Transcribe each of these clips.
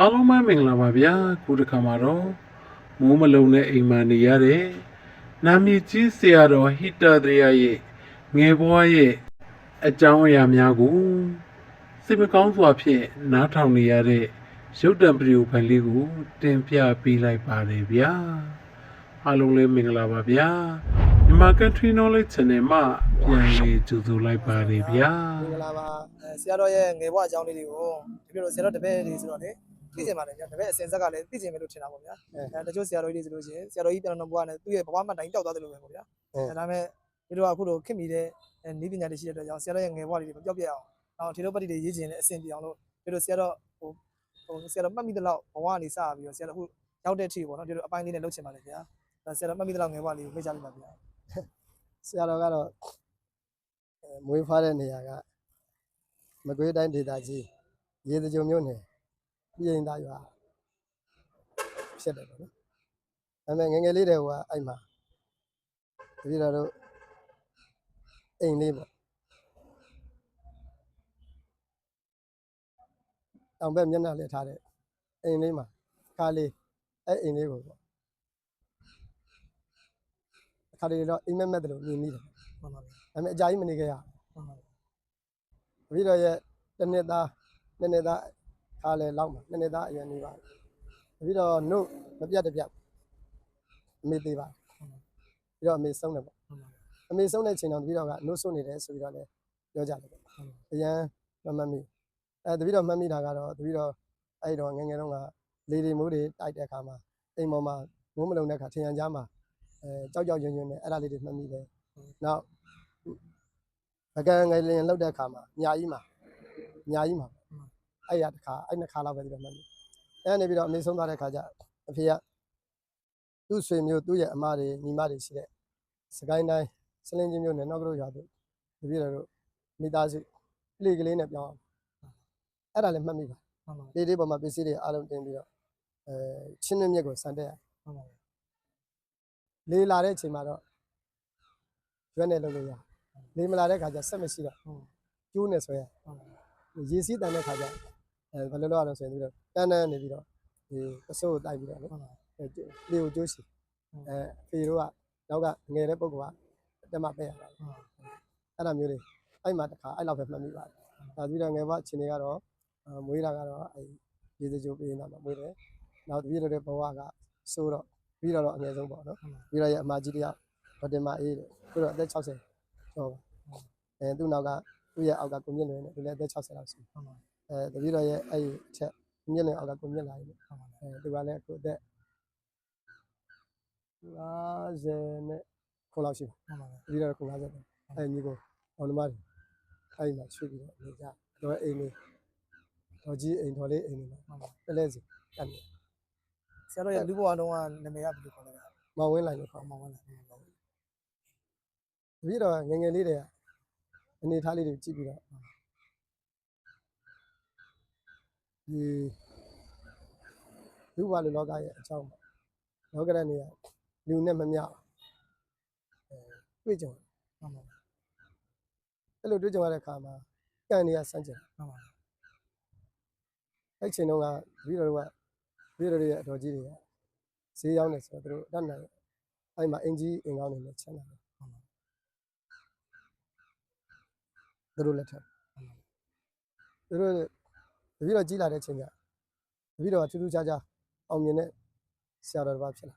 အားလုံးပဲမင်္ဂလာပါဗျာခုတစ်ခါမှာတော့မိုးမလုံးတဲ့အိမ်မှာနေရတဲ့နာမည်ကြီးဆရာတော်ဟိတသရရဲ့ငယ်ဘဝရဲ့အကြောင်းအရာများကိုစိတ်မကောင်းစွာဖြင့်နားထောင်နေရတဲ့ရုပ်တံပရိယုဖိုင်လေးကိုတင်ပြပေးလိုက်ပါတယ်ဗျာအားလုံးလည်းမင်္ဂလာပါဗျာမြန်မာ Country Knowledge Channel မှာပြန်လေးကြိုဆိုလိုက်ပါတယ်ဗျာမင်္ဂလာပါအဲဆရာတော်ရဲ့ငယ်ဘဝအကြောင်းလေးတွေကိုဒီလိုဆရာတော်တပည့်တွေဆိုတော့လေ သိချင်ပါတယ်ဗျာတပည့်အစင်ဆက်ကလည်းသိချင်မယ်လို့ထင်တာပေါ့ဗျာအဲတချို့ဆရာတော်ကြီးတွေဆိုလို့ရှိရင်ဆရာတော်ကြီးပြန်တော်ဘဝနဲ့သူ့ရဲ့ဘဝမှတ်တိုင်တောက်သွားတယ်လို့ပဲပေါ့ဗျာအဲဒါမဲ့ဒီလိုအခုလိုခင်မိတဲ့နီးပညာတွေရှိတဲ့အတွက်ကြောင့်ဆရာတော်ရဲ့ငယ်ဘဝလေးတွေမပြောက်ပြက်အောင်အောင်ထေရပတိတွေရေးချင်တဲ့အဆင်ပြေအောင်လို့ဒီလိုဆရာတော်ဟိုဟိုဆရာတော်မှတ်မိတဲ့လောက်ဘဝကနေစပြီးတော့ဆရာတော်အခုရောက်တဲ့အထိပေါ့နော်ဒီလိုအပိုင်းလေးနဲ့လုပ်ချင်ပါလေဗျာဆရာတော်မှတ်မိတဲ့လောက်ငယ်ဘဝလေးကိုမိတ်ချလိုက်ပါဗျာဆရာတော်ကတော့အဲမွေးဖွားတဲ့နေရာကမကွေးတိုင်းဒေသကြီးရေစကြိုမြို့နယ် ပြည်ရင်သားရွာဖြစ်တယ်ပေါ့နော်။ဒါပေမဲ့ငယ်ငယ်လေးတည်းကအဲ့မှာတပည့်တော်တို့အိမ်လေးပေါ့။တောင်ဘက်မျက်နှာလေးထားတဲ့အိမ်လေးမှာခါလေးအဲ့အိမ်လေးကိုပေါ့။အခါလေးတော့အိမ်မက်မက်တယ်လို့မြင်မိတယ်မှန်ပါဗျာဒါပေမဲ့အကြာကြီးမနေခဲ့ရဘူးမှန်ပါဗျာတပည့်တော်ရဲ့တစ်နှစ်သားနှစ်နှစ်သား ခါလဲလောက်မှာနှစ်နှစ်သားအရွယ်နေပါတပည့်တော်နှုတ်မပြတ်တပြတ်အမေသေးပါပြီးတော့အမေဆုံးတယ်ပေါ့မှန်ပါဗျာအမေဆုံးတဲ့ချိန်တော့တပည့်တော်ကနှုတ်ဆုံးနေတယ်ဆိုပြီးတော့လည်းပြောကြတယ်ပေါ့အရန်မမှတ်မိအဲတပည့်တော်မှတ်မိတာကတော့တပည့်တော်အဲ့တော့ငယ်ငယ်တုန်းကလေဒီမိုးတွေတိုက်တဲ့အခါမှာအိမ်ပေါ်မှာမိုးမလုံတဲ့အခါထင်ရန်ကြားမှာအဲကြောက်ကြောက်ရွံ့ရွံ့နဲ့အဲ့ဒါလေးတွေမှတ်မိတယ်နောက်ပကံငယ်လင်လောက်တဲ့အခါမှာညာကြီးမှာညာကြီးမှာ အဲ့ရတစ်ခါအဲ့နှစ်ခါလောက်ပဲဒီလိုမှတ်မိအဲ့ကနေပြီးတော့အမေဆုံးသွားတဲ့ခါကျအဖေကသူ့ဆွေမျိုးသူ့ရဲ့အမတွေညီမတွေရှိတဲ့စကိုင်းတိုင်းစလင်းချင်းမျိုးနဲ့နောက်ကတို့ရွာတို့တပည့်တော်တို့မိသားစုကလေးကလေးနဲ့ပြောင်းအောင်အဲ့ဒါလည်းမှတ်မိပါမှန်ပါဗျာလေးလေးပေါ်မှာပစ္စည်းတွေအားလုံးတင်ပြီးတော့အဲချင်းနှင်းမြက်ကိုစံတက်ရမှန်ပါဗျာလေးလာတဲ့အချိန်မှာတော့ရွက်နဲ့လုပ်လို့ရလေးမလာတဲ့ခါကျဆက်မရှိတော့ဟုတ်ကျိုးနဲ့ဆွဲရဟုတ်ပါဗျာရေစီးတန်တဲ့ခါကျ အဲဘယ်လိုလုပ်ရလဲဆိုရင်ပြီးတော့တန်းတန်းနေပြီးတော့ဒီအစိုးကိုတိုက်ပြီးတော့နော်ဟုတ်ပါအဲလေကိုကျိုးစီအဲဖေတို့ကနောက်ကငယ်တဲ့ပုဂ္ဂိုလ်ကတက်မပဲ့ရတာဟုတ်အဲ့ဒါမျိုးတွေအဲ့မှာတစ်ခါအဲ့လောက်ပဲမှတ်မိပါတယ်ဒါပြီးတော့ငယ်ဘအချိန်တွေကတော့အာမွေးတာကတော့အဲရေစကြိုပေးနေတာမှာမွေးတယ်နောက်တပြည့်တော့တဲ့ဘဝကစိုးတော့ပြီးတော့တော့အငယ်ဆုံးပေါ့နော်ပြီးတော့ရဲ့အမကြီးတယောက်ဗတင်မအေးတယ်သူတော့အသက်60ကျော်ပါအဲသူ့နောက်ကသူ့ရဲ့အောက်ကကိုမြင့်လွင်နဲ့သူလည်းအသက်60လောက်ရှိဟုတ်ပါ အဲတပြည့်တော့ရဲ့အဲ့ဒီအချက်ကိုမြင့်လွင်အောက်ကကိုမြင့်လာရင်ဟုတ်ပါအဲသူကလည်းအခုအသက်50နဲ့ခုလောက်ရှိပါဟုတ်ပါဗျာတတိယခု50ပဲအဲညီကိုအောင်သမားတွေအဲ့ဒီမှာရွှေ့ပြီးတော့နေကြတော့အိမ်လေးတော်ကြီးအိမ်တော်လေးအိမ်လေးမှာဟုတ်ပါတလဲစီတတ်နေဆရာတော်ရဲ့လူဘဝတုန်းကနာမည်ကဘယ်လိုခေါ်လဲဗျာမဝင်းလိုက်လို့ခေါ်မောင်မောင်လည်းဟုတ်ပါဘူးတပည့်တော်ငယ်ငယ်လေးတွေကအနေထားလေးတွေကြည့်ပြီးတော့ ဒီလူဘဝလူလောကရဲ့အကြောင်းပေါ့လောကရနေရလူနဲ့မမျှအဲတွေ့ကြုံဟုတ်ပါအဲ့လိုတွေ့ကြုံရတဲ့အခါမှာကံနေရစမ်းကြင်ဟုတ်ပါအဲ့ချိန်တုန်းကတပည့်တော်တို့ကတပည့်တော်တွေရဲ့အတော်ကြီးတွေကဈေးရောက်နေဆိုတော့သူတို့အတတ်နိုင်အဲ့မှာအင်ကြီးအင်ကောင်းနေနဲ့ချမ်းသာတယ်သူတို့လက်ထက်သူတို့ တပည့်တော်ကြီးလာတဲ့ချိန်ကတပည့်တော်ကထူးထူးခြားခြားအောင်မြင်တဲ့ဆရာတော်တစ်ပါးဖြစ်လာ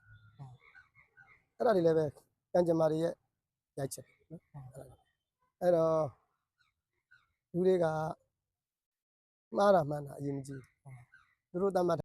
အဲ့ဒါတွေလည်းပဲကံကြမ္မာတွေရဲ့ရိုက်ချက်နော်အဲ့တော့လူတွေကမှားတာမှန်တာအရင်မကြည့်ဘူးသူတို့တတ်မှတ်